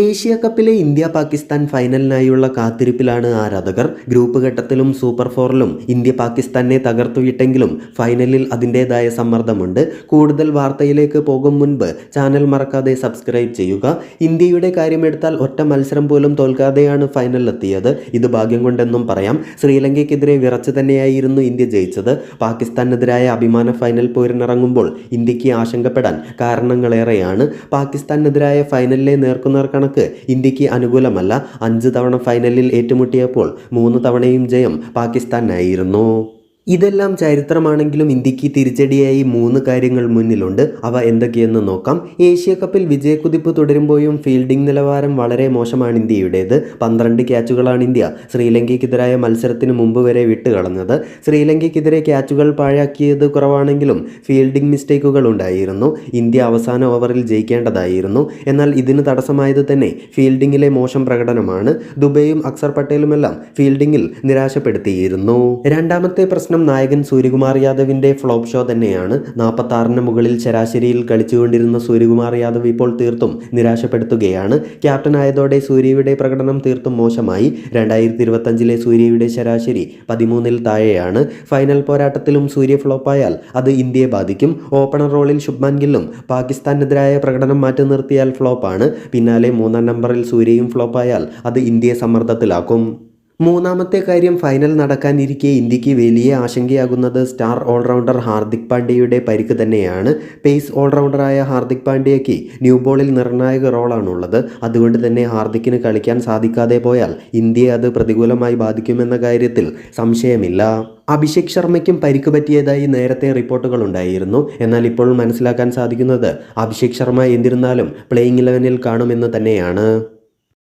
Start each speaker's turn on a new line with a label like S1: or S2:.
S1: Asia കപ്പിലെ India Pakistan ഫൈനലിനായുള്ള കാത്തിരിപ്പിലാണ് ആരാധകർ. ഗ്രൂപ്പ് ഘട്ടത്തിലും സൂപ്പർ ഫോറിലും ഇന്ത്യ പാകിസ്ഥാനെ തകർത്തുവിട്ടെങ്കിലും ഫൈനലിൽ അതിന്റെതായ സമ്മർദ്ദമുണ്ട്. കൂടുതൽ വാർത്തയിലേക്ക് പോകും മുൻപ് ചാനൽ മറക്കാതെ സബ്സ്ക്രൈബ് ചെയ്യുക. ഇന്ത്യയുടെ കാര്യമെടുത്താൽ ഒറ്റ മത്സരം പോലും തോൽക്കാതെയാണ് ഫൈനലിലെത്തിയത് ഇത് ഭാഗ്യം കൊണ്ടെന്നും പറയാം. ശ്രീലങ്കയ്ക്കെതിരെ വിറച്ച് തന്നെയായിരുന്നു ഇന്ത്യ ജയിച്ചത്. പാകിസ്ഥാനെതിരായ അഭിമാന ഫൈനൽ പോരിനിറങ്ങുമ്പോൾ ഇന്ത്യയ്ക്ക് ആശങ്കപ്പെടാൻ കാരണങ്ങളേറെയാണ്. പാകിസ്ഥാനെതിരായ ഫൈനലിലെ നേർക്കുനേർ കണക്ക് ഇന്ത്യയ്ക്ക് അനുകൂലമല്ല. അഞ്ച് തവണ ഫൈനലിൽ ഏറ്റുമുട്ടിയപ്പോൾ മൂന്ന് തവണയും ജയം പാകിസ്ഥാനായിരുന്നു. ഇതെല്ലാം ചരിത്രമാണെങ്കിലും ഇന്ത്യയ്ക്ക് തിരിച്ചടിയായി മൂന്ന് കാര്യങ്ങൾ മുന്നിലുണ്ട്. അവ എന്തൊക്കെയെന്ന് നോക്കാം. ഏഷ്യ കപ്പിൽ വിജയക്കുതിപ്പ് തുടരുമ്പോഴും ഫീൽഡിംഗ് നിലവാരം വളരെ മോശമാണ് ഇന്ത്യയുടേത്. പന്ത്രണ്ട് ക്യാച്ചുകളാണ് ഇന്ത്യ. ശ്രീലങ്കയ്ക്കെതിരായ മത്സരത്തിന് മുമ്പ് വരെ വിട്ടുകളഞ്ഞത്. ശ്രീലങ്കയ്ക്കെതിരെ ക്യാച്ചുകൾ പാഴാക്കിയത് കുറവാണെങ്കിലും ഫീൽഡിംഗ് മിസ്റ്റേക്കുകൾ ഉണ്ടായിരുന്നു. ഇന്ത്യ അവസാന ഓവറിൽ ജയിക്കേണ്ടതായിരുന്നു. എന്നാൽ ഇതിന് തടസ്സമായത് തന്നെ ഫീൽഡിങ്ങിലെ മോശം പ്രകടനമാണ്. ദുബൈയും അക്സർ പട്ടേലുമെല്ലാം ഫീൽഡിങ്ങിൽ നിരാശപ്പെടുത്തിയിരുന്നു. രണ്ടാമത്തെ പ്രശ്നം നായകൻ സൂര്യകുമാർ യാദവിന്റെ ഫ്ലോപ്പ് ഷോ തന്നെയാണ്. നാൽപ്പത്തി ആറിന് മുകളിൽ ശരാശരിയിൽ കളിച്ചുകൊണ്ടിരുന്ന സൂര്യകുമാർ യാദവ് ഇപ്പോൾ തീർത്തും നിരാശപ്പെടുത്തുകയാണ്. ക്യാപ്റ്റനായതോടെ സൂര്യയുടെ പ്രകടനം തീർത്തും മോശമായി. രണ്ടായിരത്തി ഇരുപത്തഞ്ചിലെ സൂര്യയുടെ ശരാശരി പതിമൂന്നിൽ താഴെയാണ്. ഫൈനൽ പോരാട്ടത്തിലും സൂര്യ ഫ്ലോപ്പായാൽ അത് ഇന്ത്യയെ ബാധിക്കും. ഓപ്പണർ റോളിൽ ശുഭ്മാൻ ഗില്ലും പാകിസ്ഥാനെതിരായ പ്രകടനം മാറ്റി നിർത്തിയാൽ ഫ്ലോപ്പാണ് പിന്നാലെ മൂന്നാം നമ്പറിൽ സൂര്യയും ഫ്ലോപ്പായാൽ അത് ഇന്ത്യയെ സമ്മർദ്ദത്തിലാക്കും. മൂന്നാമത്തെ കാര്യം ഫൈനൽ നടക്കാനിരിക്കെ ഇന്ത്യയ്ക്ക് വലിയ ആശങ്കയാകുന്നത് സ്റ്റാർ ഓൾറൗണ്ടർ ഹാർദിക് പാണ്ഡ്യയുടെ പരിക്ക് തന്നെയാണ്. പേസ് ഓൾറൗണ്ടറായ ഹാർദിക് പാണ്ഡ്യയ്ക്ക് ന്യൂ ബോളിൽ നിർണായക റോളാണുള്ളത്. അതുകൊണ്ട് തന്നെ ഹാർദിക്കിന് കളിക്കാൻ സാധിക്കാതെ പോയാൽ ഇന്ത്യയെ അത് പ്രതികൂലമായി ബാധിക്കുമെന്ന കാര്യത്തിൽ സംശയമില്ല. അഭിഷേക് ശർമ്മയ്ക്കും പരിക്ക് പറ്റിയതായി നേരത്തെ റിപ്പോർട്ടുകൾ ഉണ്ടായിരുന്നു എന്നാൽ ഇപ്പോൾ മനസ്സിലാക്കാൻ സാധിക്കുന്നത് അഭിഷേക് ശർമ്മ എന്നിരുന്നാലും പ്ലേയിങ് ഇലവനിൽ കാണുമെന്ന് തന്നെയാണ്.